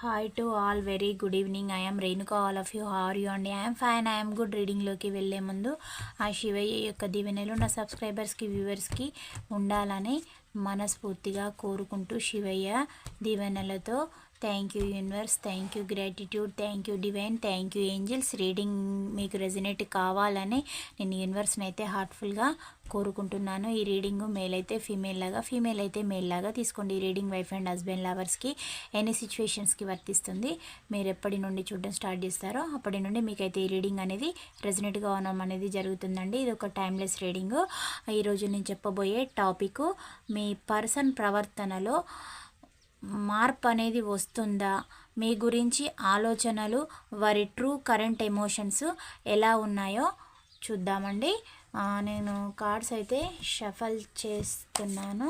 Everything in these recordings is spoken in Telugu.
Hi to all very good evening I'm Renuka all of you how are you అండి ఐఎమ్ ఫైన్ ఐఎమ్ గుడ్ రీడింగ్లోకి వెళ్ళే ముందు ఆ శివయ్య యొక్క దీవెనలు నా సబ్స్క్రైబర్స్కి వ్యూవర్స్కి ఉండాలని మనస్ఫూర్తిగా కోరుకుంటూ శివయ్య దీవెనలతో thank you universe thank you gratitude thank you divine thank you angels reading మీకు రెజినేట్ కావాలని నేను యూనివర్స్ని అయితే హార్ట్ఫుల్గా కోరుకుంటున్నాను. ఈ రీడింగ్ మేల్ అయితే ఫీమేల్ లాగా ఫీమేల్ అయితే మేల్ లాగా తీసుకోండి. ఈ రీడింగ్ వైఫ్ అండ్ హస్బెండ్ లవర్స్కి ఎనీ సిచ్యువేషన్స్కి వర్తిస్తుంది. మీరు ఎప్పటి నుండి చూడడం స్టార్ట్ చేస్తారో అప్పటి నుండి మీకైతే ఈ రీడింగ్ అనేది రెజినేట్గా అవడం అనేది జరుగుతుందండి. ఇది ఒక టైమ్లెస్ రీడింగ్. ఈరోజు నేను చెప్పబోయే టాపిక్ మీ పర్సన్ ప్రవర్తనలో మార్పు అనేది వస్తుందా? మీ గురించి ఆలోచనలు వారి ట్రూ కరెంట్ ఎమోషన్స్ ఎలా ఉన్నాయో చూద్దామండి. నేను కార్డ్స్ అయితే షఫల్ చేస్తున్నాను.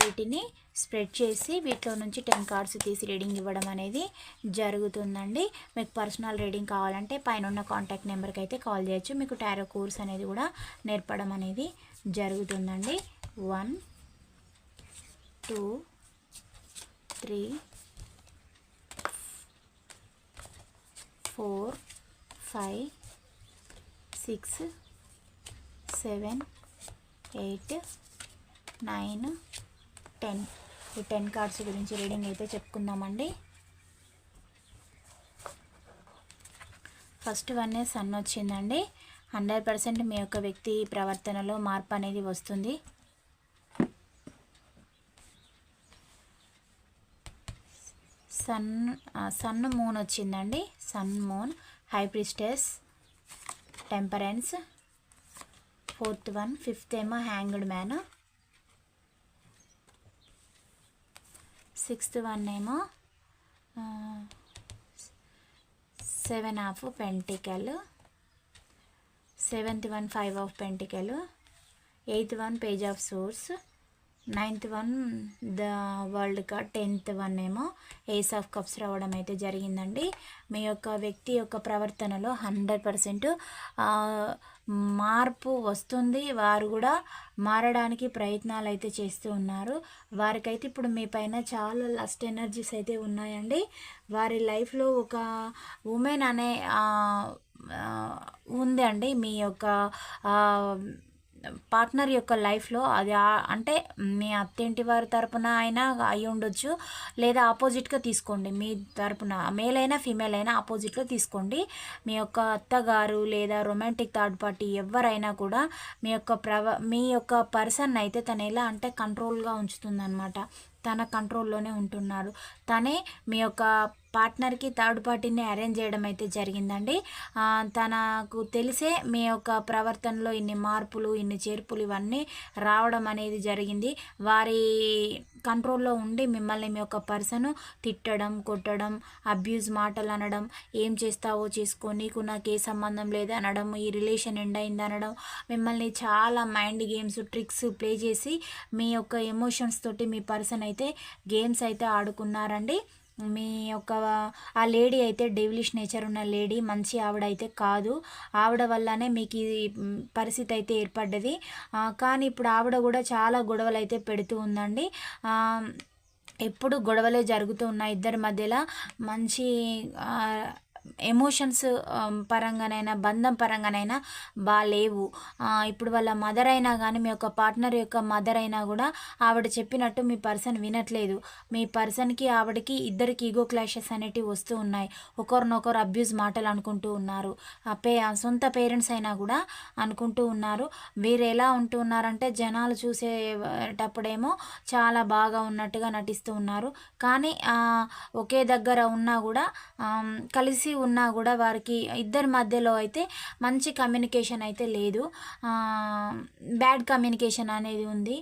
వీటిని స్ప్రెడ్ చేసి వీటిలో నుంచి టెన్ కార్డ్స్ తీసి రీడింగ్ ఇవ్వడం అనేది జరుగుతుందండి. మీకు పర్సనల్ రీడింగ్ కావాలంటే పైన ఉన్న కాంటాక్ట్ నెంబర్కి అయితే కాల్ చేయొచ్చు. మీకు టారో కోర్స్ అనేది కూడా నేర్పడం అనేది జరుగుతుందండి. One two three four five six seven eight nine ten. ఈ టెన్ కార్డ్స్ గురించి రీడింగ్ అయితే చెప్పుకుందామండి. ఫస్ట్ వన్ సన్ వచ్చిందండి. హండ్రెడ్ పర్సెంట్ మీ యొక్క వ్యక్తి ప్రవర్తనలో మార్పు అనేది వస్తుంది. సన్ సన్ మూన్ వచ్చిందండి. Sun moon high priestess temperance fourth one fifth ఏమో హ్యాంగ్డ్ మ్యాన్. సిక్స్త్ వన్ ఏమో seven of pentacle. Seventh one five of pentacle. Eighth one page of source. Ninth one the world cup tenth one ఏమో ఏస్ ఆఫ్ కప్స్ రావడం అయితే జరిగిందండి. మీ యొక్క వ్యక్తి యొక్క ప్రవర్తనలో హండ్రెడ్ పర్సెంట్ మార్పు వస్తుంది. వారు కూడా మారడానికి ప్రయత్నాలు అయితే చేస్తూ ఉన్నారు. వారికైతే ఇప్పుడు మీ పైన చాలా లస్ట్ ఎనర్జీస్ అయితే ఉన్నాయండి. వారి లైఫ్లో ఒక ఉమెన్ అనే ఉంది అండి మీ యొక్క పార్ట్నర్ యొక్క లైఫ్లో అది అంటే మీ అత్తింటి వారి తరపున అయినా అయి ఉండొచ్చు లేదా ఆపోజిట్గా తీసుకోండి. మీ తరపున మేల్ అయినా ఫీమేల్ అయినా ఆపోజిట్లో తీసుకోండి. మీ యొక్క అత్తగారు లేదా రొమాంటిక్ థర్డ్ పార్టీ ఎవరైనా కూడా మీ యొక్క ప్రవ మీ యొక్క పర్సన్ అయితే తను ఎలా అంటే కంట్రోల్గా ఉంచుతుందన్నమాట. తన కంట్రోల్లోనే ఉంటున్నారు. తనే మీ యొక్క పార్ట్నర్కి థర్డ్ పార్టీని అరేంజ్ చేయడం అయితే జరిగిందండి. తనకు తెలిసే మీ యొక్క ప్రవర్తనలో ఇన్ని మార్పులు ఇన్ని చేర్పులు ఇవన్నీ రావడం అనేది జరిగింది. వారి కంట్రోల్లో ఉండి మిమ్మల్ని మీ యొక్క పర్సన్ తిట్టడం కొట్టడం అబ్యూజ్ మాటలు అనడం ఏం చేస్తావో చేసుకో నీకు నాకు ఏ సంబంధం లేదు అనడం ఈ రిలేషన్ ఎండ్ అయింది అనడం మిమ్మల్ని చాలా మైండ్ గేమ్స్ ట్రిక్స్ ప్లే చేసి మీ యొక్క ఎమోషన్స్ తోటి మీ పర్సన్ అయితే గేమ్స్ అయితే ఆడుకున్నారండి. మీ యొక్క ఆ లేడీ అయితే డెవిలిష్ నేచర్ ఉన్న లేడీ మంచి ఆవిడ అయితే కాదు. ఆవిడ వల్లనే మీకు ఈ పరిస్థితి అయితే ఏర్పడ్డది. కానీ ఇప్పుడు ఆవిడ కూడా చాలా గొడవలు అయితే పెడుతూ ఉందండి. ఎప్పుడు గొడవలే జరుగుతూ ఉన్నాయి ఇద్దరి మధ్యలో. మంచి ఎమోషన్స్ పరంగానైనా బంధం పరంగానైనా బాగాలేవు ఇప్పుడు వాళ్ళ మదర్ అయినా కానీ మీ యొక్క పార్ట్నర్ యొక్క మదర్ అయినా కూడా ఆవిడ చెప్పినట్టు మీ పర్సన్ వినట్లేదు. మీ పర్సన్కి ఆవిడకి ఇద్దరికి ఈగో క్లాషెస్ అనేటివి వస్తూ ఉన్నాయి. ఒకరినొకరు అబ్యూజ్ మాటలు అనుకుంటూ ఉన్నారు. పే సొంత పేరెంట్స్ అయినా కూడా అనుకుంటూ ఉన్నారు. వీరు ఎలా ఉంటూ ఉన్నారంటే జనాలు చూసేటప్పుడేమో చాలా బాగా ఉన్నట్టుగా నటిస్తూ ఉన్నారు. కానీ ఒకే దగ్గర ఉన్నా కూడా కలిసి కలిసి ఉన్నా కూడా వారికి ఇద్దరి మధ్యలో అయితే మంచి కమ్యూనికేషన్ అయితే లేదు. బ్యాడ్ కమ్యూనికేషన్ అనేది ఉంది.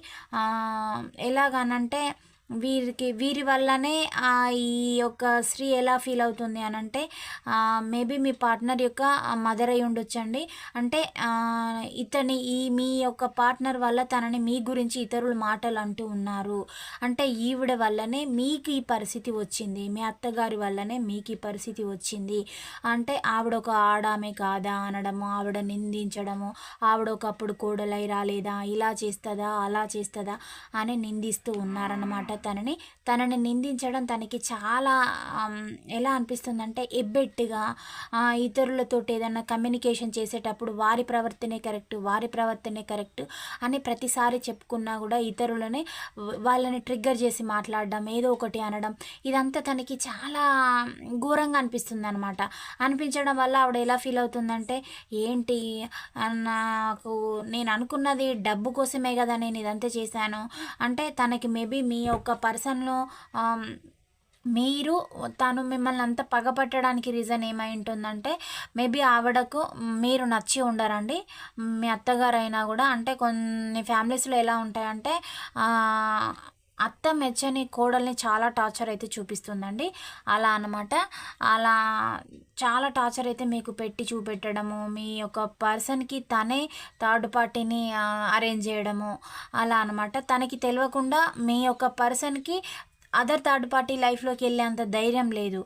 ఎలాగనంటే వీరికి వీరి వల్లనే ఈ యొక్క స్త్రీ ఎలా ఫీల్ అవుతుంది అని అంటే మేబీ మీ పార్ట్నర్ యొక్క మదర్ అయి ఉండొచ్చండి. అంటే ఇతని ఈ మీ యొక్క పార్ట్నర్ వల్ల తనని మీ గురించి ఇతరులు మాటలు అంటూ ఉన్నారు. అంటే ఈవిడ వల్లనే మీకు ఈ పరిస్థితి వచ్చింది. మీ అత్తగారి వల్లనే మీకు ఈ పరిస్థితి వచ్చింది. అంటే ఆవిడ ఒక ఆడామే కాదా అనడము ఆవిడ నిందించడము ఆవిడ ఒకప్పుడు కోడలై రాలేదా ఇలా చేస్తుందా అలా చేస్తుందా అని నిందిస్తూ ఉన్నారన్నమాట. తనని తనని నిందించడం తనకి చాలా ఎలా అనిపిస్తుందంటే ఎబ్బెట్టుగా ఇతరులతో ఇతరులతోటి ఏదైనా కమ్యూనికేషన్ చేసేటప్పుడు వారి ప్రవర్తనే కరెక్ట్ వారి ప్రవర్తనే కరెక్ట్ అని ప్రతిసారి చెప్పుకున్నా కూడా ఇతరులని వాళ్ళని ట్రిగ్గర్ చేసి మాట్లాడడం ఏదో ఒకటి అనడం ఇదంతా తనకి చాలా ఘోరంగా అనిపిస్తుంది అనమాట అనిపించడం వల్ల ఆవిడ ఎలా ఫీల్ అవుతుందంటే ఏంటి నాకు నేను అనుకున్నది డబ్బు కోసమే కదా నేను ఇదంతా చేశాను. అంటే తనకి మేబీ మీ యొక్క ఒక పర్సన్లో మీరు తను మిమ్మల్ని అంత పగపట్టడానికి రీజన్ ఏమై ఉంటుందంటే మేబీ ఆవిడకు మీరు నచ్చి ఉండరండి. మీ అత్తగారు అయినా కూడా అంటే కొన్ని ఫ్యామిలీస్లో ఎలా ఉంటాయంటే అత్త మెచ్చని కోడల్ని చాలా టార్చర్ అయితే చూపిస్తుందండి. అలా అనమాట అలా చాలా టార్చర్ అయితే మీకు పెట్టి చూపెట్టడము మీ యొక్క పర్సన్కి తనే థర్డ్ పార్టీని అరేంజ్ చేయడము అలా అనమాట తనకి తెలియకుండా మీ యొక్క పర్సన్కి అదర్ థర్డ్ పార్టీ లైఫ్లోకి వెళ్ళేంత ధైర్యం లేదు.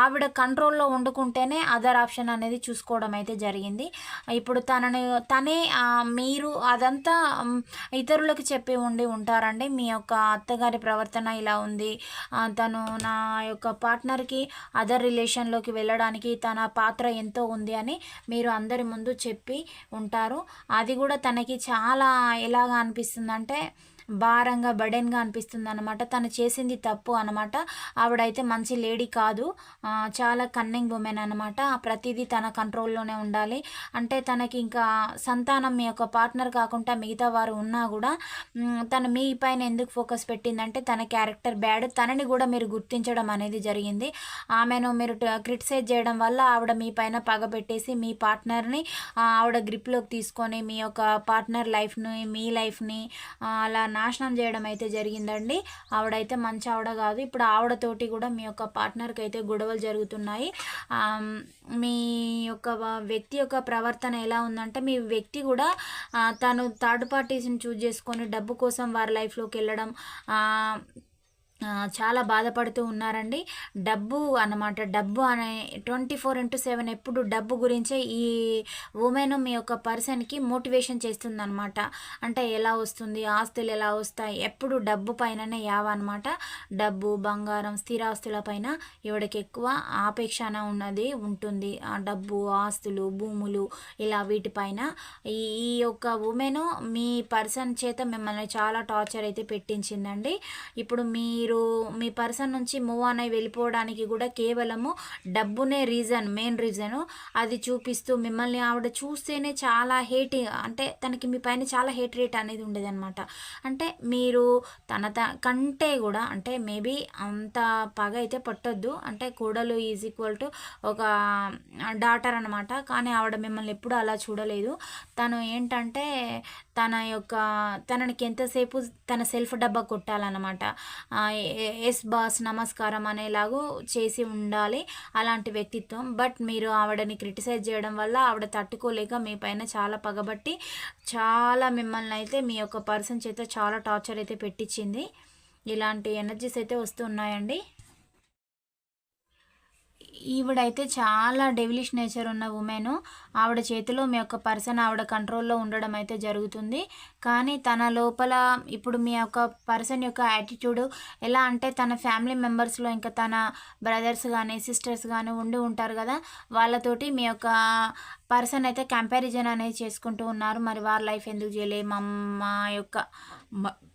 ఆవిడ కంట్రోల్లో వండుకుంటేనే అదర్ ఆప్షన్ అనేది చూసుకోవడం అయితే జరిగింది. ఇప్పుడు తనని తనే మీరు అదంతా ఇతరులకు చెప్పి ఉండి ఉంటారండి. మీ యొక్క అత్తగారి ప్రవర్తన ఇలా ఉంది. తను నా యొక్క పార్ట్నర్కి అదర్ రిలేషన్లోకి వెళ్ళడానికి తన పాత్ర ఎంతో ఉంది అని మీరు అందరి ముందు చెప్పి ఉంటారు. అది కూడా తనకి చాలా ఎలాగా అనిపిస్తుందంటే భారంగా బడెన్గా అనిపిస్తుంది అనమాట తను చేసింది తప్పు అనమాట ఆవిడైతే మంచి లేడీ కాదు. చాలా కన్నింగ్ ఉమెన్ అనమాట ప్రతిదీ తన కంట్రోల్లోనే ఉండాలి. అంటే తనకి ఇంకా సంతానం మీ యొక్క పార్ట్నర్ కాకుండా మిగతా వారు ఉన్నా కూడా తను మీ పైన ఎందుకు ఫోకస్ పెట్టిందంటే తన క్యారెక్టర్ బ్యాడ్ తనని కూడా మీరు గుర్తించడం అనేది జరిగింది. ఆమెను మీరు క్రిటిసైజ్ చేయడం వల్ల ఆవిడ మీ పైన పగ పెట్టేసి మీ పార్ట్నర్ని ఆవిడ గ్రిప్లోకి తీసుకొని మీ యొక్క పార్ట్నర్ లైఫ్ని మీ లైఫ్ని అలా నాశనం చేయడం అయితే జరిగిందండి. ఆవిడైతే మంచి ఆవిడ కాదు. ఇప్పుడు ఆవిడతోటి కూడా మీ యొక్క పార్ట్నర్కి అయితే గొడవలు జరుగుతున్నాయి. మీ యొక్క వ్యక్తి యొక్క ప్రవర్తన ఎలా ఉందంటే మీ వ్యక్తి కూడా తను థర్డ్ పార్టీస్ని చూజ్ చేసుకొని డబ్బు కోసం వారి లైఫ్లోకి వెళ్ళడం చాలా బాధపడుతూ ఉన్నారండి. డబ్బు అన్నమాట డబ్బు అనే ట్వంటీ ఫోర్ ఇంటూ సెవెన్ ఎప్పుడు డబ్బు గురించే ఈ ఉమెన్ మీ యొక్క పర్సన్కి మోటివేషన్ చేస్తుందన్నమాట. అంటే ఎలా వస్తుంది ఆస్తులు ఎలా వస్తాయి ఎప్పుడు డబ్బు పైననే యావ అనమాట డబ్బు బంగారం స్థిరాస్తుల పైన ఇవిడకి ఎక్కువ ఆపేక్షణ ఉన్నది ఉంటుంది. ఆ డబ్బు ఆస్తులు భూములు ఇలా వీటిపైన ఈ ఈ యొక్క ఉమెన్ మీ పర్సన్ చేత మిమ్మల్ని చాలా టార్చర్ అయితే పెట్టించిందండి. ఇప్పుడు మీరు మీరు మీ పర్సన్ నుంచి మూవ్ ఆన్ అయి వెళ్ళిపోవడానికి కూడా కేవలము డబ్బునే రీజన్ మెయిన్ రీజను అది చూపిస్తూ మిమ్మల్ని ఆవిడ చూస్తేనే చాలా హేట్ అంటే తనకి మీ పైన చాలా హేట్ రేట్ అనేది ఉండేది అనమాట అంటే మీరు తన త కంటే కూడా అంటే మేబీ అంత పగ అయితే పట్టొద్దు. అంటే కోడలు ఈజ్ ఈక్వల్ టు ఒక డాటర్ అనమాట కానీ ఆవిడ మిమ్మల్ని ఎప్పుడూ అలా చూడలేదు. తను ఏంటంటే తన యొక్క తనకి ఎంతసేపు తన సెల్ఫ్ డబ్బా కొట్టాలన్నమాట. ఎస్ బాస్ నమస్కారం అనేలాగూ చేసి ఉండాలి అలాంటి వ్యక్తిత్వం. బట్ మీరు ఆవిడని క్రిటిసైజ్ చేయడం వల్ల ఆవిడ తట్టుకోలేక మీ పైన చాలా పగబట్టి చాలా మిమ్మల్ని అయితే మీ యొక్క పర్సన్ చేత చాలా టార్చర్ అయితే పెట్టించింది. ఇలాంటి ఎనర్జీస్ అయితే వస్తున్నాయండి. ఈవిడైతే చాలా డెవిలిష్ నేచర్ ఉన్న ఉమెన్ ఆవిడ చేతిలో మీ యొక్క పర్సన్ ఆవిడ కంట్రోల్లో ఉండడం అయితే జరుగుతుంది. కానీ తన లోపల ఇప్పుడు మీ యొక్క పర్సన్ యొక్క యాటిట్యూడ్ ఎలా అంటే తన ఫ్యామిలీ మెంబర్స్లో ఇంకా తన బ్రదర్స్ కానీ సిస్టర్స్ కానీ ఉండి ఉంటారు కదా వాళ్ళతోటి మీ యొక్క పర్సన్ అయితే కంపారిజన్ అనేది చేసుకుంటూ ఉన్నారు. మరి వారి లైఫ్ ఎందుకు చేయలే మా మా యొక్క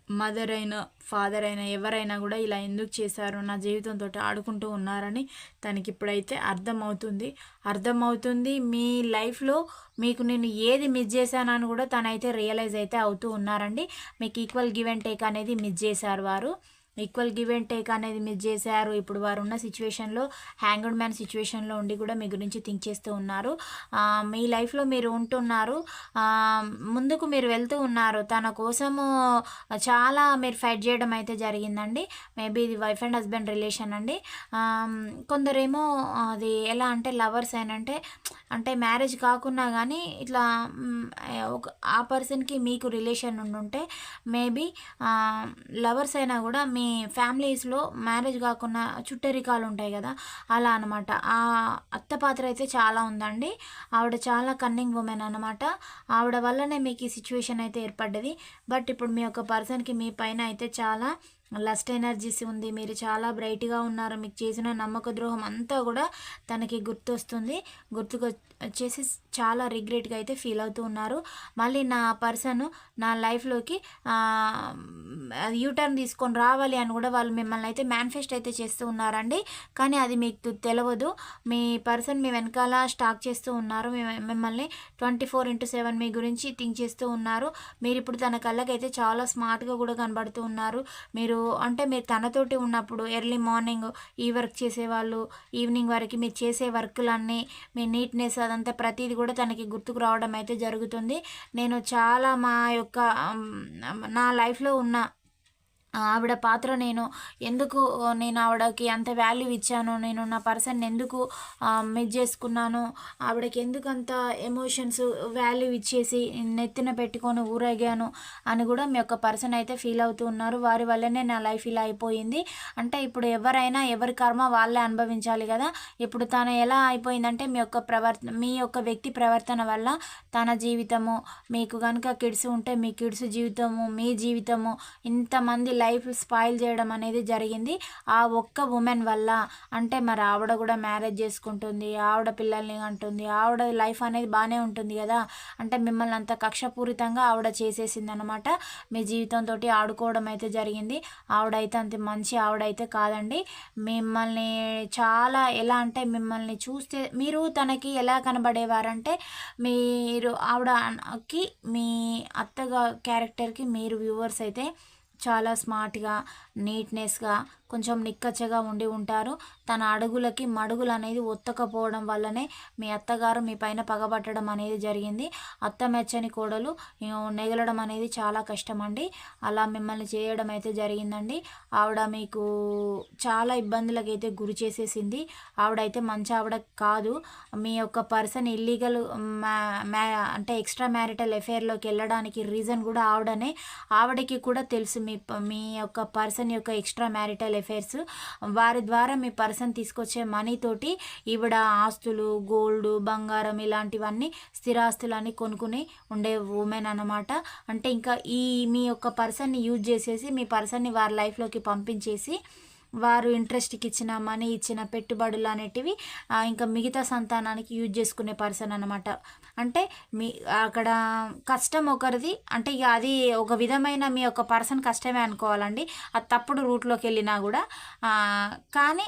మదర్ అయినా ఫాదర్ అయినా ఎవరైనా కూడా ఇలా ఎందుకు చేశారు? నా జీవితంతో ఆడుకుంటూ ఉన్నారని తనకి ఇప్పుడైతే అర్థమవుతుంది. అర్థమవుతుంది మీ లైఫ్లో మీకు నేను ఏది మిస్ చేశానని కూడా తనైతే రియలైజ్ అయితే అవుతూ ఉన్నారండి. మీకు ఈక్వల్ గివ్ అండ్ టేక్ అనేది మిస్ చేశారు వారు. ఈక్వల్ గివ్ అండ్ టేక్ అనేది మీరు చేశారు. ఇప్పుడు వారు ఉన్న సిచ్యువేషన్లో హ్యాంగ్డ్ మ్యాన్ సిచ్యువేషన్లో ఉండి కూడా మీ గురించి థింక్ చేస్తూ ఉన్నారు. మీ లైఫ్లో మీరు ఉంటున్నారు. ముందుకు మీరు వెళ్తూ ఉన్నారు. తన కోసము చాలా మీరు ఫైట్ చేయడం అయితే జరిగిందండి. మేబీ ఇది వైఫ్ అండ్ హస్బెండ్ రిలేషన్ అండి. కొందరేమో అది ఎలా అంటే లవర్స్ అంటే అంటే మ్యారేజ్ కాకున్నా కానీ ఇట్లా ఒక ఆ పర్సన్కి మీకు రిలేషన్ ఉండుంటే మేబీ లవర్స్ అయినా కూడా మీ ఫ్యామిలీస్లో మ్యారేజ్ కాకుండా చుట్టరికాలు ఉంటాయి కదా అలా అనమాట ఆ అత్త పాత్ర అయితే చాలా ఉందండి. ఆవిడ చాలా కన్నింగ్ ఉమెన్ అనమాట ఆవిడ వల్లనే మీకు ఈ సిచ్యువేషన్ అయితే ఏర్పడ్డది. బట్ ఇప్పుడు మీ యొక్క పర్సన్కి మీ పైన అయితే చాలా లస్ట్ ఎనర్జీస్ ఉంది. మీరు చాలా బ్రైట్గా ఉన్నారు. మీకు చేసిన నమ్మక ద్రోహం అంతా కూడా తనకి గుర్తొస్తుంది. గుర్తుకొ వచ్చేసి చాలా రిగ్రెట్గా అయితే ఫీల్ అవుతూ ఉన్నారు. మళ్ళీ నా పర్సన్ నా లైఫ్లోకి యూటర్న్ తీసుకొని రావాలి అని కూడా వాళ్ళు మిమ్మల్ని అయితే మేనిఫెస్ట్ అయితే చేస్తూ ఉన్నారండి. కానీ అది మీకు తెలియదు మీ పర్సన్ మీ వెనకాల స్టాక్ చేస్తూ ఉన్నారు. మిమ్మల్ని ట్వంటీ ఫోర్ ఇంటూ సెవెన్ మీ గురించి థింక్ చేస్తూ ఉన్నారు. మీరు ఇప్పుడు తన కళ్ళకైతే చాలా స్మార్ట్గా కూడా కనబడుతూ ఉన్నారు. మీరు అంటే మీరు తనతోటి ఉన్నప్పుడు ఎర్లీ మార్నింగ్ ఈ వర్క్ చేసేవాళ్ళు ఈవినింగ్ వరకు మీరు చేసే వర్క్లన్నీ మీ నీట్నెస్ అదంతా ప్రతిదీ కూడా తనకి గుర్తుకు రావడం అయితే జరుగుతుంది. నేను చాలా మా యొక్క నా లైఫ్లో ఉన్న ఆవిడ పాత్ర నేను ఎందుకు నేను ఆవిడకి అంత వాల్యూ ఇచ్చాను నేను నా పర్సన్ ఎందుకు మిస్ చేసుకున్నాను ఆవిడకి ఎందుకు అంత ఎమోషన్స్ వాల్యూ ఇచ్చేసి నెత్తిన పెట్టుకొని ఊరేగాను అని కూడా మీ యొక్క పర్సన్ అయితే ఫీల్ అవుతూ ఉన్నారు. వారి వల్లనే నా లైఫ్ ఇలా అయిపోయింది. అంటే ఇప్పుడు ఎవరైనా ఎవరి కర్మ వాళ్ళే అనుభవించాలి కదా. ఇప్పుడు తను ఎలా అయిపోయిందంటే మీ యొక్క ప్రవర్తన మీ యొక్క వ్యక్తి ప్రవర్తన వల్ల తన జీవితము మీకు కనుక కిడ్స్ ఉంటే మీ కిడ్స్ జీవితము మీ జీవితము ఇంతమంది లైఫ్ స్పాయిల్ చేయడం అనేది జరిగింది. ఆ ఒక్క ఉమెన్ వల్ల అంటే మరి ఆవిడ కూడా మ్యారేజ్ చేసుకుంటుంది ఆవిడ పిల్లల్ని అంటుంది ఆవిడ లైఫ్ అనేది బాగానే ఉంటుంది కదా. అంటే మిమ్మల్ని అంత కక్షపూరితంగా ఆవిడ చేసేసింది అనమాట మీ జీవితంతో ఆడుకోవడం అయితే జరిగింది. ఆవిడైతే అంత మంచి ఆవిడైతే కాదండి. మిమ్మల్ని చాలా ఎలా అంటే మిమ్మల్ని చూస్తే మీరు తనకి ఎలా కనబడేవారంటే మీరు ఆవిడకి మీ అత్తగా క్యారెక్టర్కి మీరు వ్యూవర్స్ అయితే చాలా స్మార్ట్గా నీట్నెస్గా కొంచెం నిక్కచ్చగా ఉండి ఉంటారు. తన అడుగులకి మడుగులు అనేది ఒత్తకపోవడం వల్లనే మీ అత్తగారు మీ పైన పగబట్టడం అనేది జరిగింది. అత్త మెచ్చని కోడలు నెగలడం అనేది చాలా కష్టం అండి అలా మిమ్మల్ని చేయడం అయితే జరిగిందండి. ఆవిడ మీకు చాలా ఇబ్బందులకు అయితే గురి చేసేసింది. ఆవిడైతే మంచి ఆవిడ కాదు. మీ యొక్క పర్సన్ ఇల్లీగల్ మ్యా అంటే ఎక్స్ట్రా మ్యారిటల్ ఎఫైర్లోకి వెళ్ళడానికి రీజన్ కూడా ఆవిడనే. ఆవిడకి కూడా తెలుసు మీ మీ యొక్క పర్సన్ యొక్క ఎక్స్ట్రా మ్యారిటల్ అఫైర్స్. వారి ద్వారా మీ పర్సన్ తీసుకొచ్చే మనీ తోటి ఈవిడ ఆస్తులు గోల్డ్ బంగారం ఇలాంటివన్నీ స్థిరాస్తులన్నీ కొనుక్కుని ఉండే ఉమెన్ అనమాట అంటే ఇంకా ఈ మీ యొక్క పర్సన్ని యూజ్ చేసేసి మీ పర్సన్ని వారి లైఫ్లోకి పంపించేసి వారు ఇంట్రెస్ట్కి ఇచ్చిన మనీ ఇచ్చిన పెట్టుబడులు అనేటివి ఇంకా మిగతా సంతానానికి యూజ్ చేసుకునే పర్సన్ అనమాట అంటే మీ అక్కడ కష్టం ఒకరిది అంటే ఇక అది ఒక విధమైన మీ యొక్క పర్సన్ కష్టమే అనుకోవాలండి. అది తప్పుడు రూట్లోకి వెళ్ళినా కూడా కానీ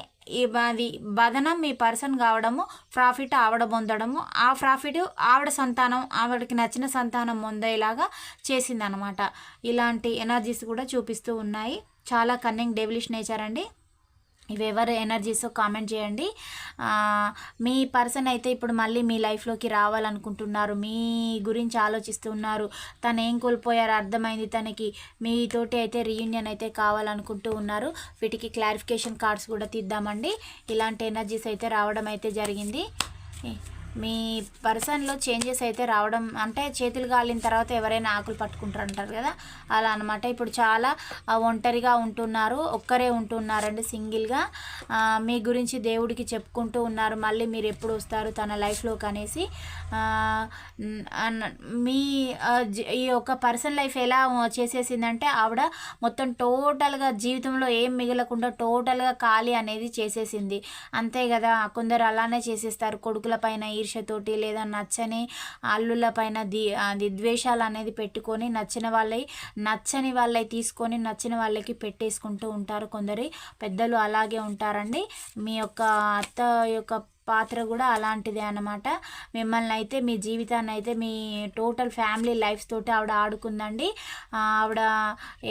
అది బదనం మీ పర్సన్ కావడము ప్రాఫిట్ ఆవిడ పొందడము ఆ ప్రాఫిట్ ఆవిడ సంతానం ఆవిడకి నచ్చిన సంతానం పొందేలాగా చేసిందనమాట ఇలాంటి ఎనర్జీస్ కూడా చూపిస్తూ ఉన్నాయి. చాలా కన్నింగ్ డెవిలిష్ నేచర్ అండి. ఇవి ఎవరు కామెంట్ చేయండి. మీ పర్సన్ అయితే ఇప్పుడు మళ్ళీ మీ లైఫ్లోకి రావాలనుకుంటున్నారు మీ గురించి ఆలోచిస్తున్నారు తను ఏం కోల్పోయారో అర్థమైంది. తనకి మీతోటి అయితే రీయూనియన్ అయితే కావాలనుకుంటూ ఉన్నారు. వీటికి క్లారిఫికేషన్ కార్డ్స్ కూడా తీద్దామండి. ఇలాంటి ఎనర్జీస్ అయితే రావడం అయితే జరిగింది. మీ పర్సన్లో చేంజెస్ అయితే రావడం అంటే చేతులు కాలిన తర్వాత ఎవరైనా ఆకులు పట్టుకుంటారు అంటారు కదా? అలా అనమాట ఇప్పుడు చాలా ఒంటరిగా ఉంటున్నారు ఒక్కరే ఉంటున్నారండి సింగిల్గా. మీ గురించి దేవుడికి చెప్పుకుంటూ ఉన్నారు. మళ్ళీ మీరు ఎప్పుడు వస్తారు తన లైఫ్లోకి అనేసి మీ ఈ యొక్క పర్సన్ లైఫ్ ఎలా చేసేసిందంటే ఆవిడ మొత్తం టోటల్గా జీవితంలో ఏం మిగలకుండా టోటల్గా ఖాళీ అనేది చేసేసింది. అంతే కదా కొందరు అలానే చేసేస్తారు. కొడుకుల పైన ఈర్షతోటి లేదా నచ్చని అల్లుల పైన ది ద్వేషాలు అనేది పెట్టుకొని నచ్చిన వాళ్ళై నచ్చని వాళ్ళై తీసుకొని నచ్చిన వాళ్ళకి పెట్టేసుకుంటూ ఉంటారు కొందరి. పెద్దలు అలాగే ఉంటారండి. మీ యొక్క అత్త యొక్క పాత్ర కూడా అలాంటిదే అనమాట మిమ్మల్ని అయితే మీ జీవితాన్ని అయితే మీ టోటల్ ఫ్యామిలీ లైఫ్ తోటి ఆవిడ ఆడుకుందండి. ఆవిడ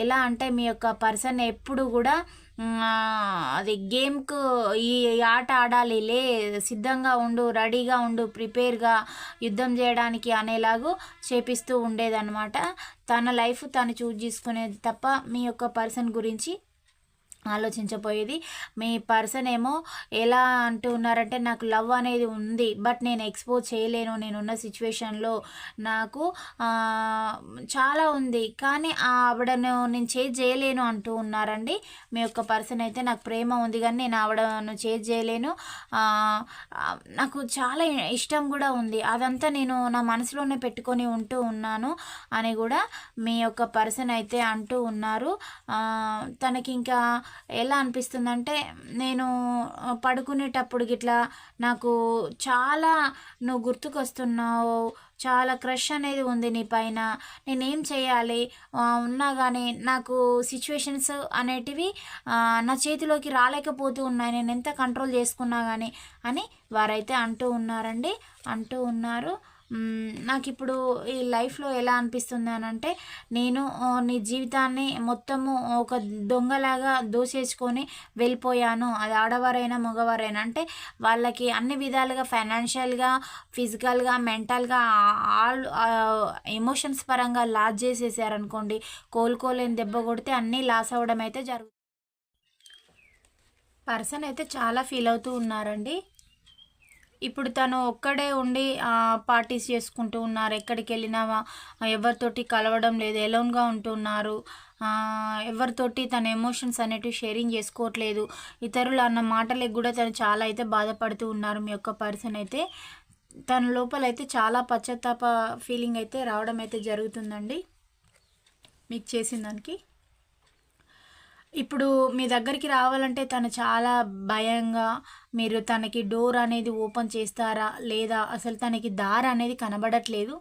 ఎలా అంటే మీ యొక్క పర్సన్ ఎప్పుడు కూడా అది గేమ్కు ఈ ఆట ఆడాలి లే సిద్ధంగా ఉండు రెడీగా ఉండు ప్రిపేర్గా యుద్ధం చేయడానికి అనేలాగూ చేపిస్తూ ఉండేదన్నమాట. తన లైఫ్ తను చూజ్ చేసుకునేది తప్ప మీ యొక్క పర్సన్ గురించి ఆలోచించబోయేది. మీ పర్సన్ ఏమో ఎలా అంటూ ఉన్నారంటే నాకు లవ్ అనేది ఉంది బట్ నేను ఎక్స్పోజ్ చేయలేను నేనున్న సిచ్యువేషన్లో నాకు చాలా ఉంది. కానీ ఆవిడను నేను చేజ్ చేయలేను అంటూ ఉన్నారండి. మీ యొక్క పర్సన్ అయితే నాకు ప్రేమ ఉంది కానీ నేను ఆవిడను చేజ్ చేయలేను. నాకు చాలా ఇష్టం కూడా ఉంది. అదంతా నేను నా మనసులోనే పెట్టుకొని ఉంటూ ఉన్నాను అని కూడా మీ యొక్క పర్సన్ అయితే అంటూ ఉన్నారు. తనకి ఇంకా ఎలా అనిపిస్తుందంటే నేను పడుకునేటప్పుడు గిట్లా నాకు చాలా నువ్వు గుర్తుకొస్తున్నావు చాలా క్రష్ అనేది ఉంది నీ పైన నేనేం చేయాలి ఉన్నా కానీ నాకు సిచ్యువేషన్స్ అనేటివి నా చేతిలోకి రాలేకపోతూ ఉన్నాయి నేను ఎంత కంట్రోల్ చేసుకున్నా కానీ అని వారైతే అంటూ ఉన్నారండి అంటూ ఉన్నారు. నాకు ఇప్పుడు ఈ లైఫ్లో ఎలా అనిపిస్తుంది అని అంటే నేను నీ జీవితాన్ని మొత్తము ఒక దొంగలాగా దోసేసుకొని వెళ్ళిపోయాను. అది ఆడవారైనా మగవారైనా. అంటే వాళ్ళకి అన్ని విధాలుగా ఫైనాన్షియల్గా ఫిజికల్గా మెంటల్గా ఆల్ ఎమోషన్స్ పరంగా లాస్ చేసేసారనుకోండి కోలుకోలేని దెబ్బ కొడితే అన్నీ లాస్ అవ్వడం అయితే జరుగుతుంది పర్సన్ అయితే చాలా ఫీల్ అవుతూ ఉన్నారండి. ఇప్పుడు తను ఒక్కడే ఉండి పార్టీస్ చేసుకుంటూ ఉన్నారు. ఎక్కడికి వెళ్ళినా ఎవరితోటి కలవడం లేదు ఎలోన్గా ఉంటున్నారు ఎవరితోటి తన ఎమోషన్స్ అనేటివి షేరింగ్ చేసుకోవట్లేదు. ఇతరులు అన్న మాటలకు కూడా తను చాలా అయితే బాధపడుతూ ఉన్నారు మీ యొక్క పర్సన్ అయితే. తన లోపల అయితే చాలా పశ్చాత్తాప ఫీలింగ్ అయితే రావడం అయితే జరుగుతుందండి. మీకు చేసిన దానికి ఇప్పుడు మీ దగ్గరికి రావాలంటే తను చాలా భయంగా మీరు తనకి డోర్ అనేది ఓపెన్ చేస్తారా? లేదా అసలు తనకి దారి అనేది కనబడట్లేదు?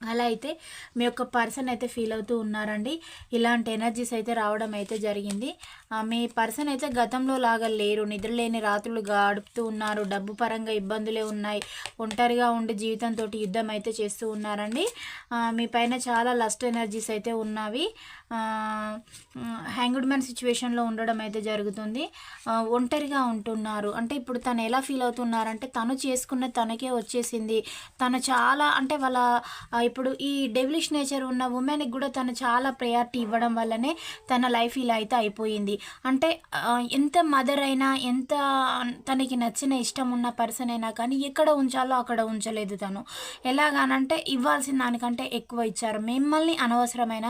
అలా అయితే మీ యొక్క పర్సన్ అయితే ఫీల్ అవుతూ ఉన్నారండి. ఇలాంటి ఎనర్జీస్ అయితే రావడం అయితే జరిగింది. మీ పర్సన్ అయితే గతంలో లాగా లేరు. నిద్రలేని రాత్రులు గడుపుతూ ఉన్నారు. డబ్బు పరంగా ఇబ్బందులే ఉన్నాయి. ఒంటరిగా ఉండి జీవితంతో యుద్ధం అయితే చేస్తూ ఉన్నారండి. మీ పైన చాలా లస్ట్ ఎనర్జీస్ అయితే ఉన్నవి. హ్యాంగ్డ్ మ్యాన్ సిచ్యువేషన్లో ఉండడం అయితే జరుగుతుంది. ఒంటరిగా ఉంటున్నారు. అంటే ఇప్పుడు తను ఎలా ఫీల్ అవుతున్నారంటే తను చేసుకున్న తనకే వచ్చేసింది. తను చాలా అంటే వాళ్ళ ఇప్పుడు ఈ డెవిలిష్ నేచర్ ఉన్న ఉమెన్కి కూడా తను చాలా ప్రయారిటీ ఇవ్వడం వల్లనే తన లైఫ్ ఇలా అయితే అయిపోయింది. అంటే ఎంత మదర్ అయినా ఎంత తనకి నచ్చిన ఇష్టం ఉన్న పర్సన్ అయినా కానీ ఎక్కడ ఉంచాలో అక్కడ ఉంచలేదు తను. ఎలాగానంటే ఇవ్వాల్సిన దానికంటే ఎక్కువ ఇచ్చారు. మిమ్మల్ని అనవసరమైన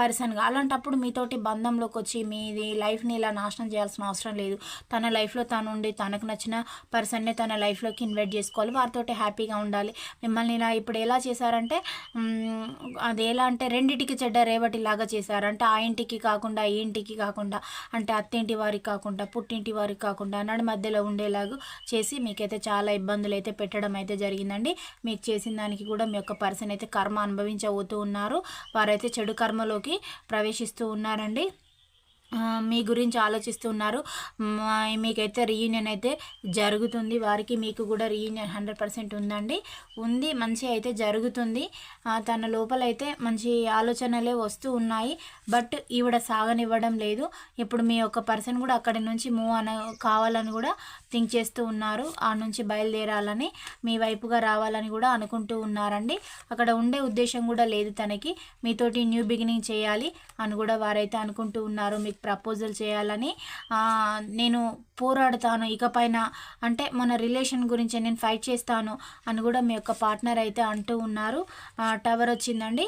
పర్సన్ పర్సన్గా అలాంటప్పుడు మీతోటి బంధంలోకి వచ్చి మీది లైఫ్ని ఇలా నాశనం చేయాల్సిన అవసరం లేదు. తన లైఫ్లో తను ఉండి తనకు నచ్చిన పర్సన్నే తన లైఫ్లోకి ఇన్వైట్ చేసుకోవాలి. వారితోటి హ్యాపీగా ఉండాలి. మిమ్మల్ని ఇలా ఇప్పుడు ఎలా చేశారంటే అది ఎలా అంటే రెండింటికి చెడ్డ రేవటిలాగా చేశారంటే ఆ ఇంటికి కాకుండా ఈ ఇంటికి కాకుండా అంటే అత్తింటి వారికి కాకుండా పుట్టింటి వారికి కాకుండా నడు మధ్యలో ఉండేలాగా చేసి మీకైతే చాలా ఇబ్బందులు అయితే పెట్టడం అయితే జరిగిందండి. మీకు చేసిన దానికి కూడా మీ యొక్క పర్సన్ అయితే కర్మ అనుభవించబోతూ ఉన్నారు. వారైతే చెడు కర్మలోకి ప్రవేశిస్తూ ఉన్నారండి. మీ గురించి ఆలోచిస్తున్నారు. మీకైతే రీయూనియన్ అయితే జరుగుతుంది. వారికి మీకు కూడా రీయూనియన్ హండ్రెడ్ పర్సెంట్ ఉందండి. ఉంది మంచి అయితే జరుగుతుంది. తన లోపలైతే మంచి ఆలోచనలే వస్తూ ఉన్నాయి. బట్ ఈవిడ సాగనివ్వడం లేదు. ఇప్పుడు మీ యొక్క పర్సన్ కూడా అక్కడి నుంచి మూవ్ అన కావాలని కూడా థింక్ చేస్తూ ఉన్నారు. ఆ నుంచి బయలుదేరాలని మీ వైపుగా రావాలని కూడా అనుకుంటూ ఉన్నారండి. అక్కడ ఉండే ఉద్దేశం కూడా లేదు తనకి. మీతోటి న్యూ బిగినింగ్ చేయాలి అని కూడా వారైతే అనుకుంటూ ఉన్నారు. మీకు ప్రపోజల్ చేయాలని నేను పోరాడతాను. ఇకపైన అంటే మన రిలేషన్ గురించి నేను ఫైట్ చేస్తాను అని కూడా మీ యొక్క పార్ట్నర్ అయితే అంటూ ఉన్నారు. టవర్ వచ్చిందండి.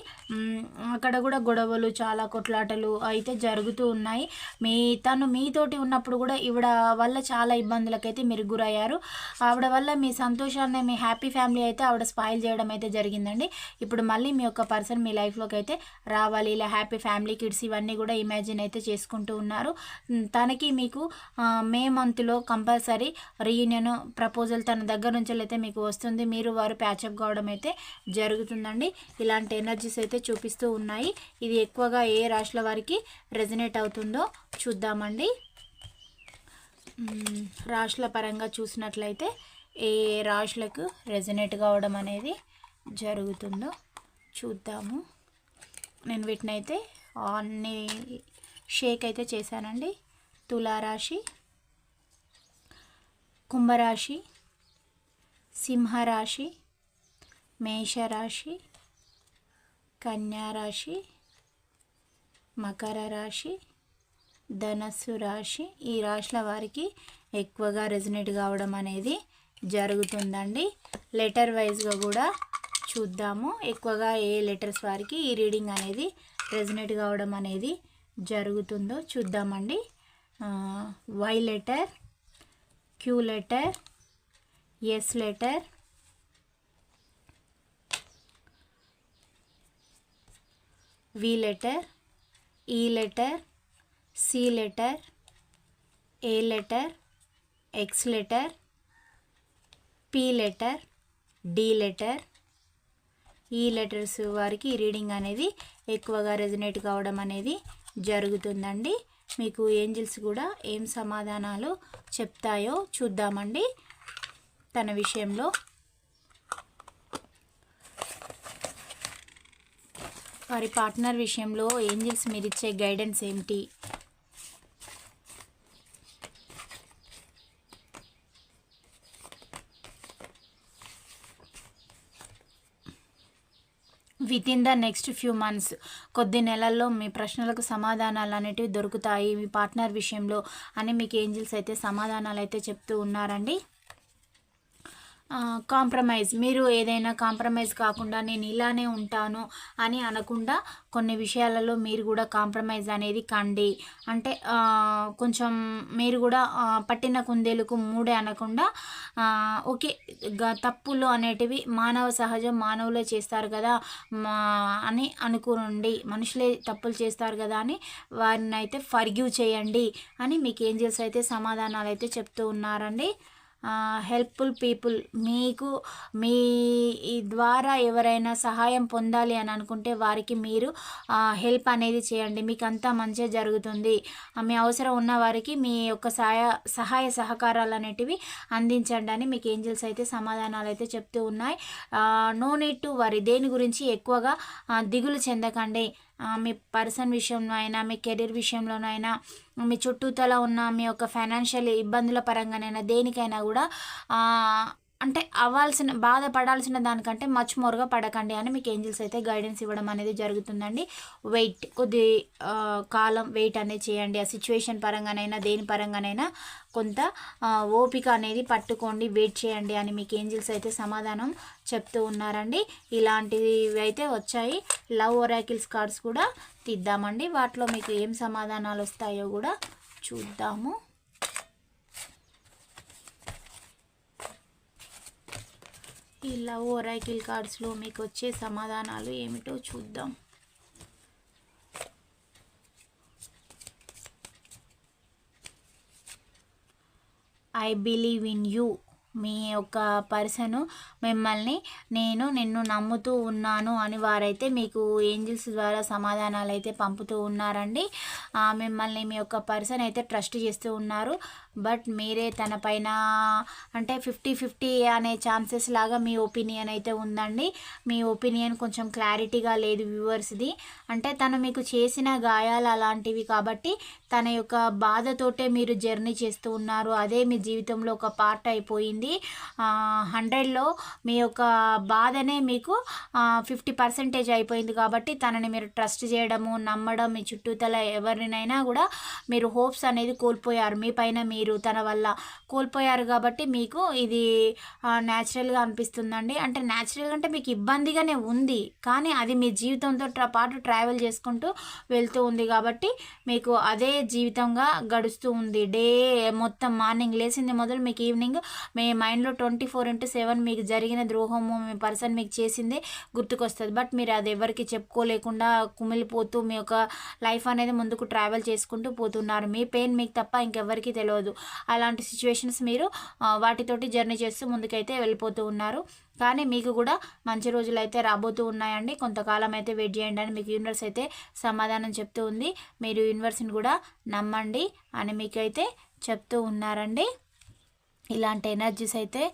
అక్కడ కూడా గొడవలు చాలా కొట్లాటలు అయితే జరుగుతూ ఉన్నాయి. మీ తను మీతోటి ఉన్నప్పుడు కూడా ఈవిడ వల్ల చాలా ఇబ్బందులకైతే మీరు గురయ్యారు. ఆవిడ వల్ల మీ సంతోషాన్ని మీ హ్యాపీ ఫ్యామిలీ అయితే ఆవిడ స్పాయిల్ చేయడం అయితే జరిగిందండి. ఇప్పుడు మళ్ళీ మీ యొక్క పర్సన్ మీ లైఫ్లోకి అయితే రావాలి. ఇలా హ్యాపీ ఫ్యామిలీ కిడ్స్ ఇవన్నీ కూడా ఇమాజిన్ అయితే చేసుకుంటూ ఉన్నారు. తనకి మీకు మే మంత్లో కంపల్సరీ రీయూనియన్ ప్రపోజల్ తన దగ్గర నుంచి అయితే మీకు వస్తుంది. మీరు వారు ప్యాచప్ కావడం అయితే జరుగుతుందండి. ఇలాంటి ఎనర్జీస్ అయితే చూపిస్తూ ఉన్నాయి. ఇది ఎక్కువగా ఏ రాశుల వారికి రెజనేట్ అవుతుందో చూద్దామండి. రాశుల పరంగా చూసినట్లయితే ఏ రాశులకు రెజనేట్ కావడం అనేది జరుగుతుందో చూద్దాము. నేను వీటినైతే అన్ని షేక్ అయితే చేశానండి. తులారాశి కుంభరాశి సింహరాశి మేషరాశి కన్యారాశి మకర రాశి ధనస్సు రాశి. ఈ రాశుల వారికి ఎక్కువగా రెజినేట్ కావడం అనేది జరుగుతుందండి. లెటర్ వైజ్గా కూడా చూద్దాము. ఎక్కువగా ఏ లెటర్స్ వారికి ఈ రీడింగ్ అనేది రెజినేట్ కావడం అనేది జరుగుతుందో చూద్దామండి. Y letter Q letter S letter V letter E letter C letter A letter X letter P letter D letter E letters వారికి రీడింగ్ అనేది ఎక్కువగా రెజినేట్ కావడం అనేది జరుగుతుందండి. మీకు ఏంజిల్స్ కూడా ఏం సమాధానాలు చెప్తాయో చూద్దామండి. తన విషయంలో. వారి పార్ట్నర్ విషయంలో ఏంజిల్స్ మీరిచ్చే ఇచ్చే గైడెన్స్ ఏమిటి with in the next few months కొద్ది నెలల్లో మీ ప్రశ్నలకు సమాధానాలు అనేటివి దొరుకుతాయి. మీ పార్ట్నర్ విషయంలో అని మీకు ఏంజిల్స్ అయితే సమాధానాలు అయితే చెప్తూ ఉన్నారండి. కాంప్రమైజ్ మీరు ఏదైనా కాంప్రమైజ్ కాకుండా నేను ఇలానే ఉంటాను అని అనకుండా కొన్ని విషయాలలో మీరు కూడా కాంప్రమైజ్ అనేది కండి. అంటే కొంచెం మీరు కూడా పట్టిన కుందేలకు మూడే అనకుండా ఓకే తప్పులు అనేటివి మానవ సహజం మానవులే చేస్తారు కదా అని అనుకోండి మనుషులే తప్పులు చేస్తారు కదా అని వారిని అయితే ఫర్గ్యూ చేయండి అని మీకు ఏంజల్స్ అయితే సమాధానాలు అయితే చెప్తూ ఉన్నారండి. హెల్ప్ఫుల్ పీపుల్ మీకు మీ ద్వారా ఎవరైనా సహాయం పొందాలి అని అనుకుంటే వారికి మీరు హెల్ప్ అనేది చేయండి. మీకు అంతా మంచిగా జరుగుతుంది మీ అవసరం ఉన్న వారికి మీ యొక్క సహాయ సహాయ సహకారాలు అనేటివి అందించండి అని మీకు ఏంజల్స్ అయితే సమాధానాలు అయితే చెప్తూ ఉన్నాయి. నో నీడ్ టు వరి దేని గురించి ఎక్కువగా దిగులు చెందకండి. మీ పర్సన్ విషయంలో అయినా మీ కెరీర్ విషయంలోనైనా మీ చుట్టూతల ఉన్న మీ యొక్క ఫైనాన్షియల్ ఇబ్బందుల పరంగానైనా దేనికైనా కూడా అంటే అవ్వాల్సిన బాధపడాల్సిన దానికంటే మచ్ మోర్గా పడకండి అని మీకు ఏంజిల్స్ అయితే గైడెన్స్ ఇవ్వడం అనేది జరుగుతుందండి. వెయిట్ కొద్ది కాలం వెయిట్ అనేది చేయండి. ఆ సిచ్యువేషన్ పరంగానైనా దేని పరంగానైనా కొంత ఓపిక అనేది పట్టుకోండి వెయిట్ చేయండి అని మీకు ఏంజిల్స్ అయితే సమాధానం చెప్తూ ఉన్నారండి. ఇలాంటివి అయితే వచ్చాయి. లవ్ ఒరాకిల్స్ కార్డ్స్ కూడా తీద్దామండి. వాటిలో మీకు ఏం సమాధానాలు వస్తాయో కూడా చూద్దాము. ఈ లవ్ ఒరైకిల్ కార్డ్స్లో మీకు వచ్చే సమాధానాలు ఏమిటో చూద్దాం. I believe in you. మీ యొక్క పర్సను మిమ్మల్ని నేను నిన్ను నమ్ముతూ ఉన్నాను అని వారైతే మీకు ఏంజిల్స్ ద్వారా సమాధానాలు అయితే పంపుతూ ఉన్నారండి. మిమ్మల్ని మీ యొక్క పర్సన్ అయితే ట్రస్ట్ చేస్తూ ఉన్నారు. బట్ మీరే తన పైన అంటే ఫిఫ్టీ ఫిఫ్టీ అనే ఛాన్సెస్ లాగా మీ ఒపీనియన్ అయితే ఉందండి. మీ ఒపీనియన్ కొంచెం క్లారిటీగా లేదు వ్యూవర్స్ది. అంటే తను మీకు చేసిన గాయాలు అలాంటివి కాబట్టి తన యొక్క బాధతోటే మీరు జర్నీ చేస్తూ ఉన్నారు. అదే మీ జీవితంలో ఒక పార్ట్ అయిపోయింది. హండ్రెడ్లో మీ యొక్క బాధనే మీకు ఫిఫ్టీ పర్సెంటేజ్ అయిపోయింది కాబట్టి తనని మీరు ట్రస్ట్ చేయడము నమ్మడం మీ చుట్టూతల ఎవరినైనా కూడా మీరు హోప్స్ అనేది కోల్పోయారు. మీ పైన మీరు మీరు తన వల్ల కోల్పోయారు కాబట్టి మీకు ఇది న్యాచురల్గా అనిపిస్తుందండి. అంటే న్యాచురల్గా అంటే మీకు ఇబ్బందిగానే ఉంది కానీ అది మీ జీవితంతో పాటు ట్రావెల్ చేసుకుంటూ వెళ్తూ ఉంది కాబట్టి మీకు అదే జీవితంగా గడుస్తూ ఉంది. డే మొత్తం మార్నింగ్ లేచింది మొదలు మీకు ఈవినింగ్ మీ మైండ్లో ట్వంటీ ఫోర్ ఇంటూ సెవెన్ మీకు జరిగిన ద్రోహము మీ పర్సన్ మీకు చేసింది గుర్తుకొస్తుంది. బట్ మీరు అది ఎవరికి చెప్పుకోలేకుండా కుమిలిపోతూ మీ యొక్క లైఫ్ అనేది ముందుకు ట్రావెల్ చేసుకుంటూ పోతున్నారు. మీ పెయిన్ మీకు తప్ప ఇంకెవరికి తెలియదు అలాంటి సిచ్యువేషన్స్ మీరు వాటితోటి జర్నీ చేస్తూ ముందుకైతే వెళ్ళిపోతూ ఉన్నారు. కానీ మీకు కూడా మంచి రోజులు అయితే రాబోతూ ఉన్నాయండి. కొంతకాలం అయితే వెయిట్ చేయండి అని మీకు యూనివర్స్ అయితే సమాధానం చెప్తూ ఉంది. మీరు యూనివర్స్ని కూడా నమ్మండి అని మీకైతే చెప్తూ ఉన్నారండి. ఇలాంటి ఎనర్జీస్ అయితే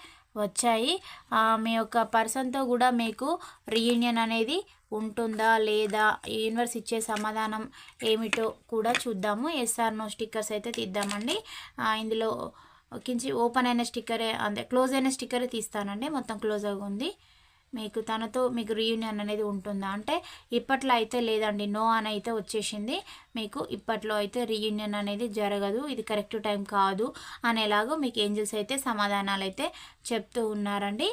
వచ్చాయి. మీ యొక్క పర్సన్తో కూడా మీకు రీయూనియన్ అనేది ఉంటుందా లేదా? యూనివర్స్ ఇచ్చే సమాధానం ఏమిటో కూడా చూద్దాము. ఎస్ఆర్ నో స్టిక్కర్స్ అయితే తీద్దామండి. ఇందులో కించి ఓపెన్ అయిన స్టిక్కరే అంతే క్లోజ్ అయిన స్టిక్కరే తీస్తానండి. మొత్తం క్లోజ్ ఉంది మీకు తనతో మీకు రీయూనియన్ అనేది ఉంటుందా? అంటే ఇప్పట్లో అయితే లేదండి. నో అని అయితే వచ్చేసింది. మీకు ఇప్పట్లో అయితే రీయూనియన్ అనేది జరగదు. ఇది కరెక్ట్ టైం కాదు అనేలాగా మీకు ఏంజల్స్ అయితే సమాధానాలు అయితే చెప్తూ ఉన్నారండి.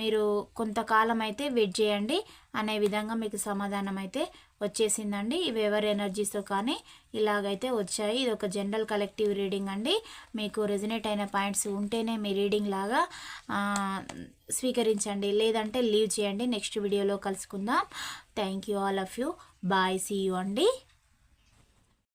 మీరు కొంతకాలం అయితే వెయిట్ చేయండి అనే విధంగా మీకు సమాధానం అయితే వచ్చేసిందండి. ఇవి ఎవరి ఎనర్జీస్తో కానీ ఇలాగైతే వచ్చాయి. ఇది ఒక జనరల్ కలెక్టివ్ రీడింగ్ అండి. మీకు రెజినేట్ అయిన పాయింట్స్ ఉంటేనే మీ రీడింగ్ లాగా స్వీకరించండి. లేదంటే లీవ్ చేయండి. నెక్స్ట్ వీడియోలో కలుసుకుందాం. Thank you all of you. Bye see you అండి.